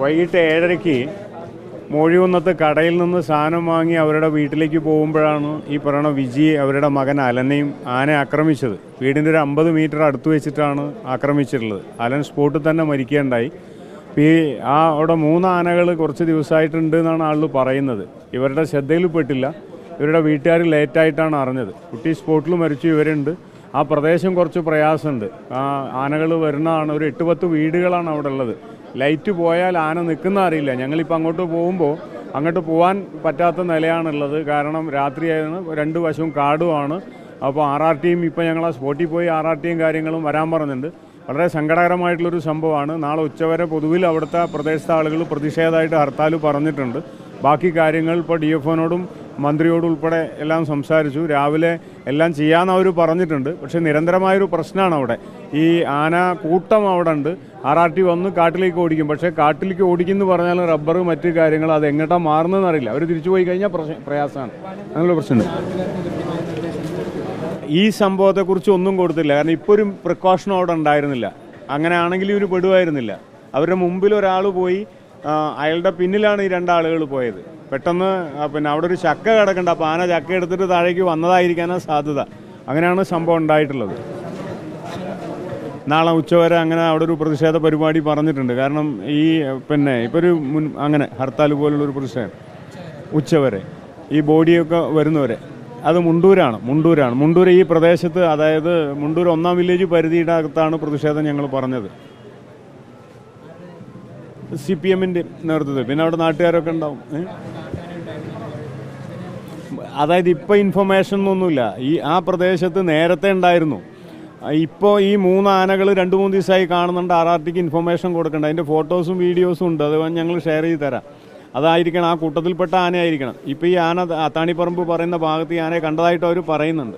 വൈകിട്ട് ഏഴരയ്ക്ക് മോഴികുന്നത്ത് കടയിൽ നിന്ന് സാധനം വാങ്ങി അവരുടെ വീട്ടിലേക്ക് പോകുമ്പോഴാണ് ഈ പറയണ വിജി അവരുടെ മകൻ അലനെയും ആനെ ആക്രമിച്ചത്. വീടിന്റെ ഒരു അമ്പത് മീറ്റർ അടുത്ത് വെച്ചിട്ടാണ് ആക്രമിച്ചിട്ടുള്ളത്. അലൻ സ്പോട്ടിൽ തന്നെ മരിക്കുകയുണ്ടായി ഈ ആ അവിടെ മൂന്ന് ആനകൾ കുറച്ച് ദിവസമായിട്ടുണ്ട് എന്നാണ് ആൾ പറയുന്നത്. ഇവരുടെ ശ്രദ്ധയിൽപ്പെട്ടില്ല. ഇവരുടെ വീട്ടുകാർ ലേറ്റായിട്ടാണ് അറിഞ്ഞത്. കുട്ടി സ്പോട്ടിൽ മരിച്ചു ഇവരുണ്ട്. ആ പ്രദേശം കുറച്ച് പ്രയാസമുണ്ട്. ആ ആനകൾ വരുന്നതാണ്. ഒരു എട്ട് പത്ത് വീടുകളാണ് അവിടെ ഉള്ളത്. ലൈറ്റ് പോയാൽ ആന നിൽക്കുന്ന അറിയില്ല. ഞങ്ങളിപ്പോൾ അങ്ങോട്ട് പോകുമ്പോൾ അങ്ങോട്ട് പോകാൻ പറ്റാത്ത നിലയാണുള്ളത്. കാരണം രാത്രിയായിരുന്നു രണ്ട് വശവും കാടുമാണ്. അപ്പോൾ ആർ ആർ ടിയും ഇപ്പോൾ ഞങ്ങൾ ആ സ്പോട്ടിൽ പോയി ആർ ആർ ടിയും കാര്യങ്ങളും വരാൻ പറഞ്ഞിട്ടുണ്ട്. വളരെ സങ്കടകരമായിട്ടുള്ളൊരു സംഭവമാണ്. നാളെ ഉച്ചവരെ പൊതുവിൽ അവിടുത്തെ പ്രദേശത്തെ ആളുകൾ പ്രതിഷേധമായിട്ട് ഹർത്താൽ പറഞ്ഞിട്ടുണ്ട്. ബാക്കി കാര്യങ്ങൾ ഇപ്പോൾ ഡി എഫ് ഒനോടും മന്ത്രിയോടും ഉൾപ്പെടെ എല്ലാം സംസാരിച്ചു. രാവിലെ എല്ലാം ചെയ്യാമെന്ന് അവർ പറഞ്ഞിട്ടുണ്ട്. പക്ഷേ നിരന്തരമായൊരു പ്രശ്നമാണ് അവിടെ ഈ ആന കൂട്ടം അവിടെ ഉണ്ട് ആർ ആർ ടി വന്ന് കാട്ടിലേക്ക് ഓടിക്കും. പക്ഷേ കാട്ടിലേക്ക് ഓടിക്കുന്നു പറഞ്ഞാൽ റബ്ബർ മറ്റു കാര്യങ്ങൾ അത് എങ്ങോട്ടാ മാറുന്നതെന്ന് അറിയില്ല അവർ തിരിച്ചു പോയി കഴിഞ്ഞാൽ പ്രയാസമാണ് അങ്ങനെയുള്ള പ്രശ്നമുണ്ട് ഈ സംഭവത്തെക്കുറിച്ച് ഒന്നും കൊടുത്തില്ല. കാരണം ഇപ്പോൾ ഒരു പ്രിക്കോഷനും അവിടെ ഉണ്ടായിരുന്നില്ല അങ്ങനെ ആണെങ്കിലും ഇവർ പെടുമായിരുന്നില്ല അവരുടെ മുമ്പിൽ ഒരാൾ പോയി അയാളുടെ പിന്നിലാണ് ഈ രണ്ടാളുകൾ പോയത്. പെട്ടെന്ന് പിന്നെ അവിടെ ഒരു ചക്ക കിടക്കണ്ട അപ്പോൾ ആന ചക്ക എടുത്തിട്ട് താഴേക്ക് വന്നതായിരിക്കാനാണ് സാധ്യത. അങ്ങനെയാണ് സംഭവം ഉണ്ടായിട്ടുള്ളത്. നാളെ ഉച്ചവരെ അങ്ങനെ അവിടെ ഒരു പ്രതിഷേധ പരിപാടി പറഞ്ഞിട്ടുണ്ട്. കാരണം ഈ പിന്നെ ഇപ്പോൾ ഒരു മുൻ അങ്ങനെ ഹർത്താൽ പോലുള്ളൊരു പ്രതിഷേധം. ഉച്ചവരെ ഈ ബോഡിയൊക്കെ വരുന്നവരെ. അത് മുണ്ടൂരാണ് മുണ്ടൂരാണ്. മുണ്ടൂർ ഈ പ്രദേശത്ത് അതായത് മുണ്ടൂർ ഒന്നാം വില്ലേജ് പരിധിയുടെ അകത്താണ് പ്രതിഷേധം ഞങ്ങൾ പറഞ്ഞത്. സി പി എമ്മിന്റെ നേതൃത്വത്തിൽ. പിന്നെ അവിടെ നാട്ടുകാരൊക്കെ ഉണ്ടാവും. അതായത് ഇപ്പോൾ ഇൻഫർമേഷൻ ഒന്നുമില്ല. ഈ ആ പ്രദേശത്ത് നേരത്തെ ഉണ്ടായിരുന്നു. ഇപ്പോൾ ഈ മൂന്ന് ആനകൾ രണ്ട് മൂന്ന് ദിവസമായി കാണുന്നുണ്ട്. ആർ ആർ ടിക്ക് ഇൻഫർമേഷൻ കൊടുക്കേണ്ട. അതിന്റെ ഫോട്ടോസും വീഡിയോസും ഉണ്ട്. അത് ഞങ്ങൾ ഷെയർ ചെയ്ത് തരാം. അതായിരിക്കണം. ആ കൂട്ടത്തിൽപ്പെട്ട ആനയായിരിക്കണം. ഇപ്പോൾ ഈ ആന അത്താണിപ്പറമ്പ് പറയുന്ന ഭാഗത്ത് ഈ ആനയെ കണ്ടതായിട്ട് അവർ പറയുന്നുണ്ട്.